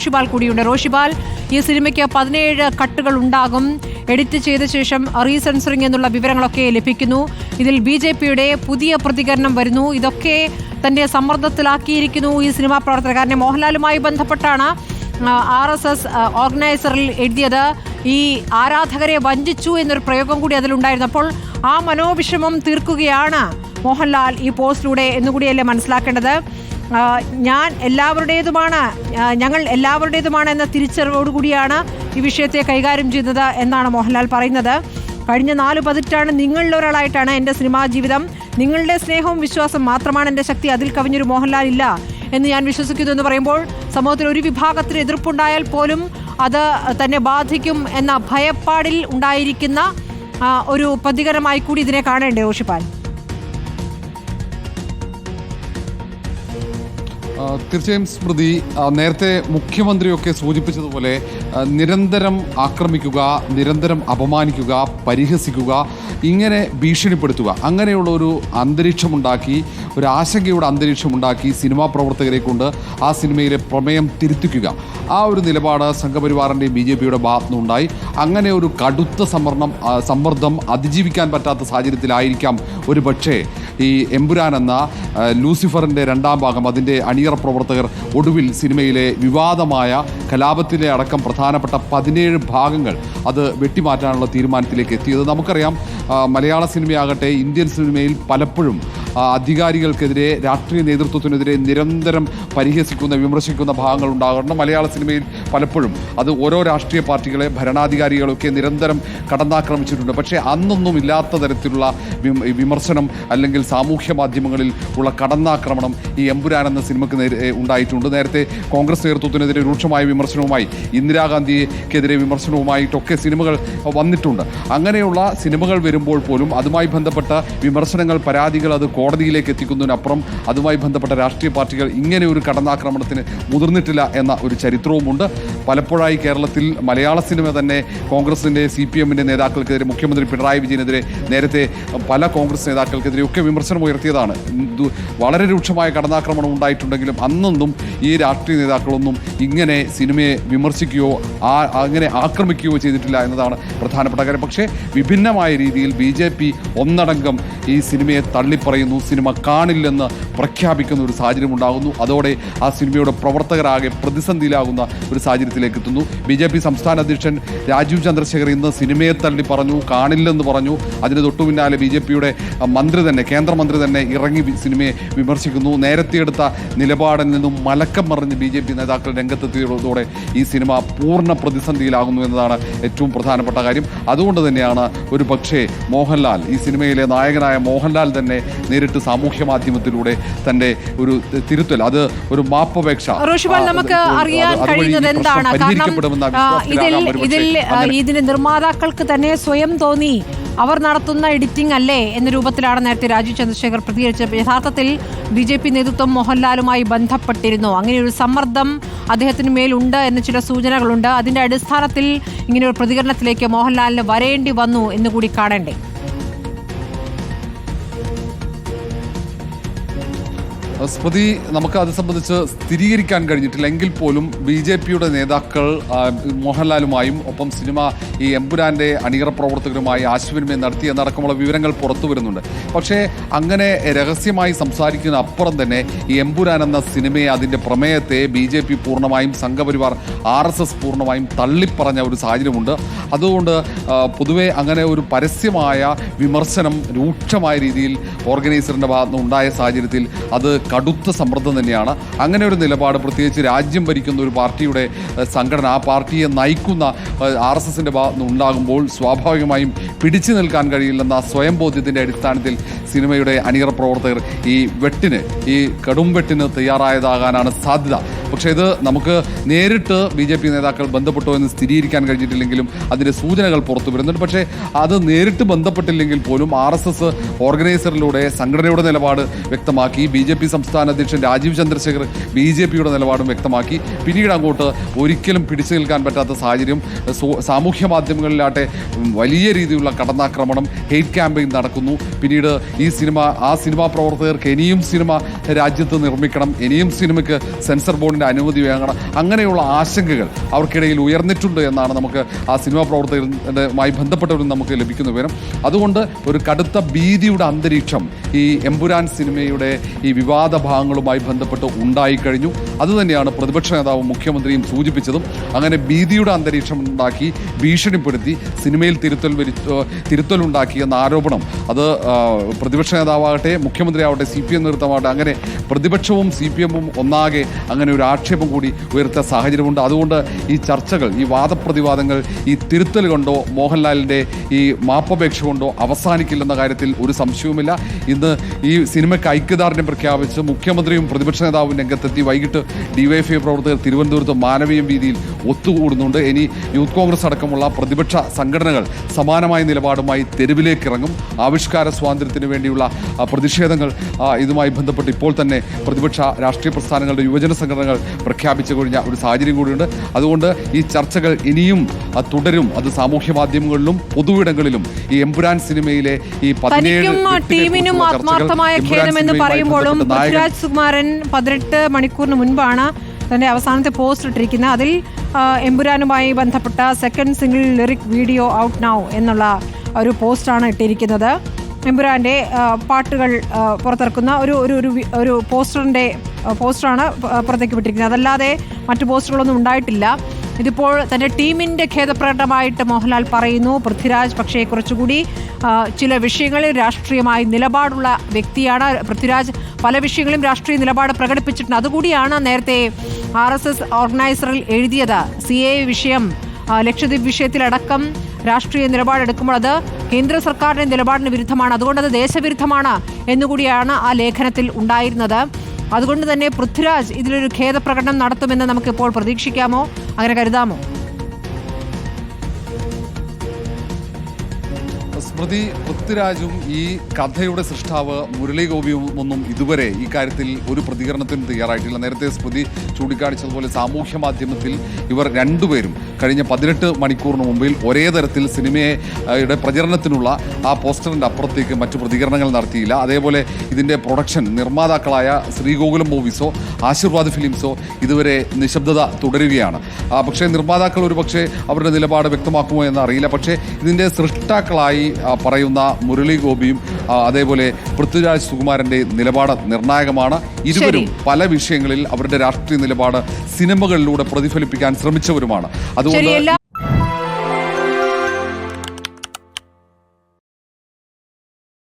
റോഷിബാൽ കൂടിയുണ്ട്. റോഷിബാൽ ഈ സിനിമയ്ക്ക് പതിനേഴ് കട്ടുകൾ ഉണ്ടാകും. എഡിറ്റ് ചെയ്ത ശേഷം റീസെൻസറിംഗ് എന്നുള്ള വിവരങ്ങളൊക്കെ ലഭിക്കുന്നു. ഇതിൽ ബി ജെ പിയുടെ പുതിയ പ്രതികരണം വരുന്നു. ഇതൊക്കെ തന്റെ സമ്മർദ്ദത്തിലാക്കിയിരിക്കുന്നു ഈ സിനിമാ പ്രവർത്തകർ. കാരണം മോഹൻലാലുമായി ബന്ധപ്പെട്ടാണ് ആർ എസ് എസ് ഓർഗനൈസറിൽ എഴുതിയത്. ഈ ആരാധകരെ വഞ്ചിച്ചു എന്നൊരു പ്രയോഗം കൂടി അതിലുണ്ടായിരുന്നു. അപ്പോൾ ആ മനോവിഷമം തീർക്കുകയാണ് മോഹൻലാൽ ഈ പോസ്റ്റിലൂടെ എന്നുകൂടിയല്ലേ മനസ്സിലാക്കേണ്ടത്. ഞാൻ എല്ലാവരുടേതുമാണ് ഞങ്ങൾ എല്ലാവരുടേതുമാണ് എന്ന തിരിച്ചറിവോടുകൂടിയാണ് ഈ വിഷയത്തെ കൈകാര്യം ചെയ്തത് എന്നാണ് മോഹൻലാൽ പറയുന്നത്. കഴിഞ്ഞ നാല് പതിറ്റാണ് നിങ്ങളിൽ ഒരാളായിട്ടാണ് എന്റെ സിനിമാ ജീവിതം. നിങ്ങളുടെ സ്നേഹവും വിശ്വാസം മാത്രമാണ് എന്റെ ശക്തി. അതിൽ കവിഞ്ഞൊരു മോഹൻലാൽ ഇല്ല എന്ന് ഞാൻ വിശ്വസിക്കുന്നു എന്ന് പറയുമ്പോൾ സമൂഹത്തിൽ ഒരു വിഭാഗത്തിന് എതിർപ്പുണ്ടായാൽ പോലും അത് തന്നെ ബാധിക്കും എന്ന ഭയപ്പാടിൽ ഉണ്ടായിരിക്കുന്ന ഒരു പ്രതികരണമായി കൂടി ഇതിനെ കാണേണ്ടേ റോഷിപ്പാൽ തീർച്ചയായും സ്മൃതി നേരത്തെ മുഖ്യമന്ത്രിയൊക്കെ സൂചിപ്പിച്ചതുപോലെ നിരന്തരം ആക്രമിക്കുക നിരന്തരം അപമാനിക്കുക പരിഹസിക്കുക ഇങ്ങനെ ഭീഷണിപ്പെടുത്തുക. അങ്ങനെയുള്ള ഒരു അന്തരീക്ഷമുണ്ടാക്കി ഒരു ആശങ്കയുടെ അന്തരീക്ഷമുണ്ടാക്കി സിനിമാ പ്രവർത്തകരെ കൊണ്ട് ആ സിനിമയിലെ പ്രമേയം തിരുത്തിക്കുക. ആ ഒരു നിലപാട് സംഘപരിവാറിന്റെയും ബി ജെ പിയുടെ ഭാഗത്തുനിന്നുണ്ടായി. അങ്ങനെ ഒരു കടുത്ത സമ്മർദ്ദം സമ്മർദ്ദം അതിജീവിക്കാൻ പറ്റാത്ത സാഹചര്യത്തിലായിരിക്കാം ഒരു പക്ഷേ ഈ എമ്പുരാൻ എന്ന ലൂസിഫറിന്റെ രണ്ടാം ഭാഗം അതിന്റെ അണിയറ പ്രവർത്തകർ ഒടുവിൽ സിനിമയിലെ വിവാദമായ കലാപത്തിലെ അടക്കം പ്രധാനപ്പെട്ട പതിനേഴ് ഭാഗങ്ങൾ അത് വെട്ടിമാറ്റാനുള്ള തീരുമാനത്തിലേക്ക് എത്തിയത്. നമുക്കറിയാം മലയാള സിനിമയാകട്ടെ ഇന്ത്യൻ സിനിമയിൽ പലപ്പോഴും അധികാരികൾക്കെതിരെ രാഷ്ട്രീയ നേതൃത്വത്തിനെതിരെ നിരന്തരം പരിഹസിക്കുന്ന വിമർശിക്കുന്ന ഭാഗങ്ങൾ ഉണ്ടാകണം. മലയാള സിനിമയിൽ പലപ്പോഴും അത് ഓരോ രാഷ്ട്രീയ പാർട്ടികളെ ഭരണാധികാരികളൊക്കെ നിരന്തരം കടന്നാക്രമിച്ചിട്ടുണ്ട്. പക്ഷേ അന്നൊന്നും ഇല്ലാത്ത തരത്തിലുള്ള വിമർശനം അല്ലെങ്കിൽ സാമൂഹ്യ മാധ്യമങ്ങളിൽ ഉള്ള കടന്നാക്രമണം ഈ എമ്പുരാൻ എന്ന സിനിമയ്ക്ക് ഉണ്ടായിട്ടുണ്ട്. നേരത്തെ കോൺഗ്രസ് നേതൃത്വത്തിനെതിരെ രൂക്ഷമായ വിമർശനവുമായി ഇന്ദിരാഗാന്ധിക്കെതിരെ വിമർശനവുമായിട്ടൊക്കെ സിനിമകൾ വന്നിട്ടുണ്ട്. അങ്ങനെയുള്ള സിനിമകൾ വരുമ്പോൾ പോലും അതുമായി ബന്ധപ്പെട്ട വിമർശനങ്ങൾ പരാതികൾ അത് കോടതിയിലേക്ക് എത്തിക്കുന്നതിനപ്പുറം അതുമായി ബന്ധപ്പെട്ട രാഷ്ട്രീയ പാർട്ടികൾ ഇങ്ങനെ ഒരു കടന്നാക്രമണത്തിന് മുതിർന്നിട്ടില്ല എന്ന ഒരു ചരിത്രവുമുണ്ട്. പലപ്പോഴായി കേരളത്തിൽ മലയാള സിനിമ തന്നെ കോൺഗ്രസിന്റെ സി പി എമ്മിന്റെ നേതാക്കൾക്കെതിരെ മുഖ്യമന്ത്രി പിണറായി വിജയനെതിരെ നേരത്തെ പല കോൺഗ്രസ് നേതാക്കൾക്കെതിരെയൊക്കെ വിമർശനം ഉയർത്തിയതാണ്. വളരെ രൂക്ഷമായ കടന്നാക്രമണം ഉണ്ടായിട്ടുണ്ടെങ്കിലും അന്നൊന്നും ഈ രാഷ്ട്രീയ നേതാക്കളൊന്നും ഇങ്ങനെ സിനിമയെ വിമർശിക്കുകയോ ആ അങ്ങനെ ആക്രമിക്കുകയോ ചെയ്തിട്ടില്ല എന്നതാണ് പ്രധാനപ്പെട്ട കാര്യം. പക്ഷേ വിഭിന്നമായ രീതിയിൽ ബി ഒന്നടങ്കം ഈ സിനിമയെ തള്ളിപ്പറയുന്നു സിനിമ കാണില്ലെന്ന് പ്രഖ്യാപിക്കുന്ന ഒരു സാഹചര്യം ഉണ്ടാകുന്നു അതോടെ ആ സിനിമയുടെ പ്രവർത്തകരാകെ പ്രതിസന്ധിയിലാകുന്ന ഒരു സാഹചര്യത്തിലേക്ക് എത്തുന്നു. ബി ജെ പി സംസ്ഥാന അധ്യക്ഷൻ രാജീവ് ചന്ദ്രശേഖർ ഇന്ന് സിനിമയെ തള്ളി പറഞ്ഞു കാണില്ലെന്ന് പറഞ്ഞു. അതിന് തൊട്ടു പിന്നാലെ ബി ജെ പിയുടെ മന്ത്രി തന്നെ കേന്ദ്രമന്ത്രി തന്നെ ഇറങ്ങി സിനിമയെ വിമർശിക്കുന്നു. നേരത്തെ എടുത്ത നിലപാടിൽ നിന്നും മലക്കം മറിഞ്ഞ് ബി ജെ പി നേതാക്കൾ രംഗത്തെത്തിയതോടെ ഈ സിനിമ പൂർണ പ്രതിസന്ധിയിലാകുന്നു എന്നതാണ് ഏറ്റവും പ്രധാനപ്പെട്ട കാര്യം. അതുകൊണ്ട് തന്നെയാണ് ഒരു പക്ഷേ മോഹൻലാൽ ഈ സിനിമയിലെ നായകനായ മോഹൻലാൽ തന്നെ നേരിട്ട് സാമൂഹ്യ മാധ്യമത്തിലൂടെ തന്റെ ഒരു തിരുത്തൽ അത് ഒരു മാപ്പപേക്ഷ. നമുക്ക് അറിയാൻ കഴിയുന്നത് എന്താണ്? കാരണം ഇതിൽ ഇതിന്റെ നിർമ്മാതാക്കൾക്ക് തന്നെ സ്വയം തോന്നി. അവർ നടത്തുന്ന എഡിറ്റിംഗ് അല്ലേ എന്ന രൂപത്തിലാണ് നേരത്തെ രാജീവ് ചന്ദ്രശേഖർ പ്രതികരിച്ചത്. യഥാർത്ഥത്തിൽ ബി ജെ പി നേതൃത്വം മോഹൻലാലുമായി ബന്ധപ്പെട്ടിരുന്നു. അങ്ങനെ ഒരു സമ്മർദ്ദം അദ്ദേഹത്തിന് മേലുണ്ട് എന്ന ചില സൂചനകളുണ്ട്. അതിന്റെ അടിസ്ഥാനത്തിൽ ഇങ്ങനെ ഒരു പ്രതികരണത്തിലേക്ക് മോഹൻലാലിന് വരേണ്ടി വന്നു എന്ന് കൂടി കാണണ്ടേ? സ്മൃതി നമുക്ക് അത് സംബന്ധിച്ച് സ്ഥിരീകരിക്കാൻ കഴിഞ്ഞിട്ടില്ല. എങ്കിൽ പോലും ബി ജെ പിയുടെ നേതാക്കൾ മോഹൻലാലുമായും ഒപ്പം സിനിമ ഈ എമ്പുരാന്റെ അണിയറ പ്രവർത്തകരുമായി ആശയവിനിമയം നടത്തിയെന്നടക്കമുള്ള വിവരങ്ങൾ പുറത്തു വരുന്നുണ്ട്. പക്ഷേ അങ്ങനെ രഹസ്യമായി സംസാരിക്കുന്ന അപ്പുറം തന്നെ ഈ എമ്പുരാൻ എന്ന സിനിമയെ അതിന്റെ പ്രമേയത്തെ ബി ജെ പി പൂർണമായും സംഘപരിവാർ ആർ എസ് എസ് പൂർണമായും തള്ളിപ്പറഞ്ഞ ഒരു സാഹചര്യമുണ്ട്. അതുകൊണ്ട് പൊതുവെ അങ്ങനെ ഒരു പരസ്യമായ വിമർശനം രൂക്ഷമായ രീതിയിൽ ഓർഗനൈസറിന്റെ ഭാഗത്തുനിന്ന് ഉണ്ടായ സാഹചര്യത്തിൽ അത് കടുത്ത സമ്മർദ്ദം തന്നെയാണ്. അങ്ങനെ ഒരു നിലപാട് പ്രത്യേകിച്ച് രാജ്യം ഭരിക്കുന്ന ഒരു പാർട്ടിയുടെ സംഘടന ആ പാർട്ടിയെ നയിക്കുന്ന ആർ എസ് എസിന്റെ ഭാഗത്ത് ഉണ്ടാകുമ്പോൾ സ്വാഭാവികമായും പിടിച്ചു നിൽക്കാൻ കഴിയില്ലെന്ന സ്വയം ബോധ്യത്തിന്റെ അടിസ്ഥാനത്തിൽ സിനിമയുടെ അണിയറ പ്രവർത്തകർ ഈ വെട്ടിന് ഈ കടും വെട്ടിന് തയ്യാറായതാകാനാണ് സാധ്യത. പക്ഷേ ഇത് നമുക്ക് നേരിട്ട് ബി ജെ പി നേതാക്കൾ ബന്ധപ്പെട്ടോ എന്ന് സ്ഥിരീകരിക്കാൻ കഴിഞ്ഞിട്ടില്ലെങ്കിലും അതിന്റെ സൂചനകൾ പുറത്തു വരുന്നുണ്ട്. പക്ഷേ അത് നേരിട്ട് ബന്ധപ്പെട്ടില്ലെങ്കിൽ പോലും ആർ എസ് എസ് ഓർഗനൈസറിലൂടെ സംഘടനയുടെ നിലപാട് വ്യക്തമാക്കി ബി ജെ പി സംസ്ഥാന അധ്യക്ഷൻ രാജീവ് ചന്ദ്രശേഖർ ബി ജെ പിയുടെ നിലപാടും വ്യക്തമാക്കി. പിന്നീട് അങ്ങോട്ട് ഒരിക്കലും പിടിച്ചു നിൽക്കാൻ പറ്റാത്ത സാഹചര്യം സാമൂഹ്യ മാധ്യമങ്ങളിലാട്ടെ വലിയ രീതിയിലുള്ള കടന്നാക്രമണം ഹെയ്റ്റ് ക്യാമ്പയിൻ നടക്കുന്നു. പിന്നീട് ഈ സിനിമ ആ സിനിമാ പ്രവർത്തകർക്ക് ഇനിയും സിനിമ രാജ്യത്ത് നിർമ്മിക്കണം ഇനിയും സിനിമയ്ക്ക് സെൻസർ ബോർഡിന്റെ ഷൂട്ടിങ്ങിന്റെ അനുമതി വേണം. അങ്ങനെയുള്ള ആശങ്കകൾ അവർക്കിടയിൽ ഉയർന്നിട്ടുണ്ട് എന്നാണ് നമുക്ക് ആ സിനിമാ പ്രവർത്തകരുമായി ബന്ധപ്പെട്ടവരും നമുക്ക് ലഭിക്കുന്ന വിവരം. അതുകൊണ്ട് ഒരു കടുത്ത ഭീതിയുടെ അന്തരീക്ഷം ഈ എമ്പുരാൻ സിനിമയുടെ ഈ വിവാദ ഭാഗങ്ങളുമായി ബന്ധപ്പെട്ട് ഉണ്ടായിക്കഴിഞ്ഞു. അതുതന്നെയാണ് പ്രതിപക്ഷ നേതാവും മുഖ്യമന്ത്രിയും സൂചിപ്പിച്ചതും. അങ്ങനെ ഭീതിയുടെ അന്തരീക്ഷം ഉണ്ടാക്കി ഭീഷണിപ്പെടുത്തി സിനിമയിൽ തിരുത്തൽ വരി തിരുത്തലുണ്ടാക്കി എന്ന ആരോപണം അത് പ്രതിപക്ഷ നേതാവാകട്ടെ മുഖ്യമന്ത്രി ആവട്ടെ സി പി എം നേതൃത്വമാകട്ടെ അങ്ങനെ പ്രതിപക്ഷവും സി പി എമ്മും ഒന്നാകെ അങ്ങനെ ഒരു ആക്ഷേപം കൂടി ഉയർത്ത സാഹചര്യമുണ്ട്. അതുകൊണ്ട് ഈ ചർച്ചകൾ ഈ വാദപ്രതിവാദങ്ങൾ ഈ തിരുത്തൽ കൊണ്ടോ മോഹൻലാലിന്റെ ഈ മാപ്പപേക്ഷ കൊണ്ടോ അവസാനിക്കില്ലെന്ന കാര്യത്തിൽ ഒരു സംശയവുമില്ല. ഇന്ന് ഈ സിനിമയ്ക്ക് ഐക്യദാർഢ്യം പ്രഖ്യാപിച്ച് മുഖ്യമന്ത്രിയും പ്രതിപക്ഷ നേതാവും രംഗത്തെത്തി. വൈകിട്ട് ഡിവൈഎഫ്ഐ പ്രവർത്തകർ തിരുവനന്തപുരത്ത് മാനവീയം വീതിയിൽ ഒത്തുകൂടുന്നുണ്ട്. ഇനി യൂത്ത് കോൺഗ്രസ് അടക്കമുള്ള പ്രതിപക്ഷ സംഘടനകൾ സമാനമായ നിലപാടുമായി തെരുവിലേക്ക് ഇറങ്ങും ആവിഷ്കാര സ്വാതന്ത്ര്യത്തിന് വേണ്ടിയുള്ള പ്രതിഷേധങ്ങൾ ഇതുമായി ബന്ധപ്പെട്ട് ഇപ്പോൾ തന്നെ പ്രതിപക്ഷ രാഷ്ട്രീയ പ്രസ്ഥാനങ്ങളുടെ യുവജന സംഘടനകൾ പ്രഖ്യാപിച്ചു കഴിഞ്ഞ ഒരു സാഹചര്യം കൂടിയുണ്ട്. അതുകൊണ്ട് ഈ ചർച്ചകൾ ഇനിയും തുടരും. അത് സാമൂഹ്യ മാധ്യമങ്ങളിലും പൊതുവിടങ്ങളിലും. ഈ എംപുരാൻ സിനിമയിലെ ഈ ടീമിനും ആത്മാർത്ഥമായ ഖേദമെന്ന് പറയുമ്പോഴും പൃഥ്വിരാജ് സുകുമാരൻ പതിനെട്ട് മണിക്കൂറിന് മുൻപാണ് തന്റെ അവസാനത്തെ പോസ്റ്റ് ഇട്ടിരിക്കുന്നത്. അതിൽ എമ്പുരാനുമായി ബന്ധപ്പെട്ട second single lyric video out now എന്നുള്ള ഒരു പോസ്റ്റാണ് ഇട്ടിരിക്കുന്നത്. എമ്പുരാന്റെ ആ, പാട്ടുകൾ പുറത്തിറക്കുന്ന ഒരു ഒരു ഒരു ഒരു പോസ്റ്ററിന്റെ പോസ്റ്ററാണ് പുറത്തേക്ക് വിട്ടിരിക്കുന്നത്. അതല്ലാതെ മറ്റു പോസ്റ്ററുകളൊന്നും ഉണ്ടായിട്ടില്ല. ഇതിപ്പോൾ തന്റെ ടീമിന്റെ ഖേദപ്രകടമായിട്ട് മോഹൻലാൽ പറയുന്നു പൃഥ്വിരാജ് പക്ഷേ കുറച്ചുകൂടി ചില വിഷയങ്ങളിൽ രാഷ്ട്രീയമായി നിലപാടുള്ള വ്യക്തിയാണ്. പൃഥ്വിരാജ് പല വിഷയങ്ങളും രാഷ്ട്രീയ നിലപാട് പ്രകടിപ്പിച്ചിട്ടുണ്ട്. അതുകൂടിയാണ് നേരത്തെ ആർ എസ് എസ് ഓർഗനൈസറിൽ എഴുതിയത്. സി എ വിഷയം ലക്ഷദ്വീപ് വിഷയത്തിലടക്കം രാഷ്ട്രീയ നിലപാടെടുക്കുമ്പോൾ അത് കേന്ദ്ര സർക്കാരിന്റെ നിലപാടിന് വിരുദ്ധമാണ്. അതുകൊണ്ട് അത് ദേശവിരുദ്ധമാണ് എന്നുകൂടിയാണ് ആ ലേഖനത്തിൽ ഉണ്ടായിരുന്നത്. അതുകൊണ്ട് തന്നെ പൃഥ്വിരാജ് ഇതിലൊരു ഖേദപ്രകടനം നടത്തുമെന്ന് നമുക്കിപ്പോൾ പ്രതീക്ഷിക്കാമോ? അങ്ങനെ കരുതാമോ? സ്മൃതി പൃഥ്വിരാജും ഈ കഥയുടെ സൃഷ്ടാവ് മുരളി ഗോപിയും ഒന്നും ഇതുവരെ ഈ കാര്യത്തിൽ ഒരു പ്രതികരണത്തിനും തയ്യാറായിട്ടില്ല. നേരത്തെ സ്മൃതി ചൂണ്ടിക്കാണിച്ചതുപോലെ സാമൂഹ്യ മാധ്യമത്തിൽ ഇവർ രണ്ടുപേരും കഴിഞ്ഞ പതിനെട്ട് മണിക്കൂറിന് മുമ്പിൽ ഒരേ തരത്തിൽ സിനിമയുടെ പ്രചരണത്തിനുള്ള ആ പോസ്റ്ററിന്റെ അപ്പുറത്തേക്ക് മറ്റു പ്രതികരണങ്ങൾ നടത്തിയില്ല. അതേപോലെ ഇതിന്റെ പ്രൊഡക്ഷൻ നിർമ്മാതാക്കളായ ശ്രീഗോകുലം മൂവീസോ ആശീർവാദ് ഫിലിംസോ ഇതുവരെ നിശബ്ദത തുടരുകയാണ്. പക്ഷേ നിർമ്മാതാക്കൾ ഒരു പക്ഷേ അവരുടെ നിലപാട് വ്യക്തമാക്കുമോ എന്നറിയില്ല പക്ഷേ ഇതിന്റെ സൃഷ്ടാക്കളായി പറയുന്ന മുരളി ഗോപിയും അതേപോലെ പൃഥ്വിരാജ് സുകുമാരന്റെ നിലപാട് നിർണായകമാണ്. ഇരുവരും പല വിഷയങ്ങളിൽ അവരുടെ രാഷ്ട്രീയ നിലപാട് സിനിമകളിലൂടെ പ്രതിഫലിപ്പിക്കാൻ ശ്രമിച്ചവരുമാണ്. അതുകൊണ്ട്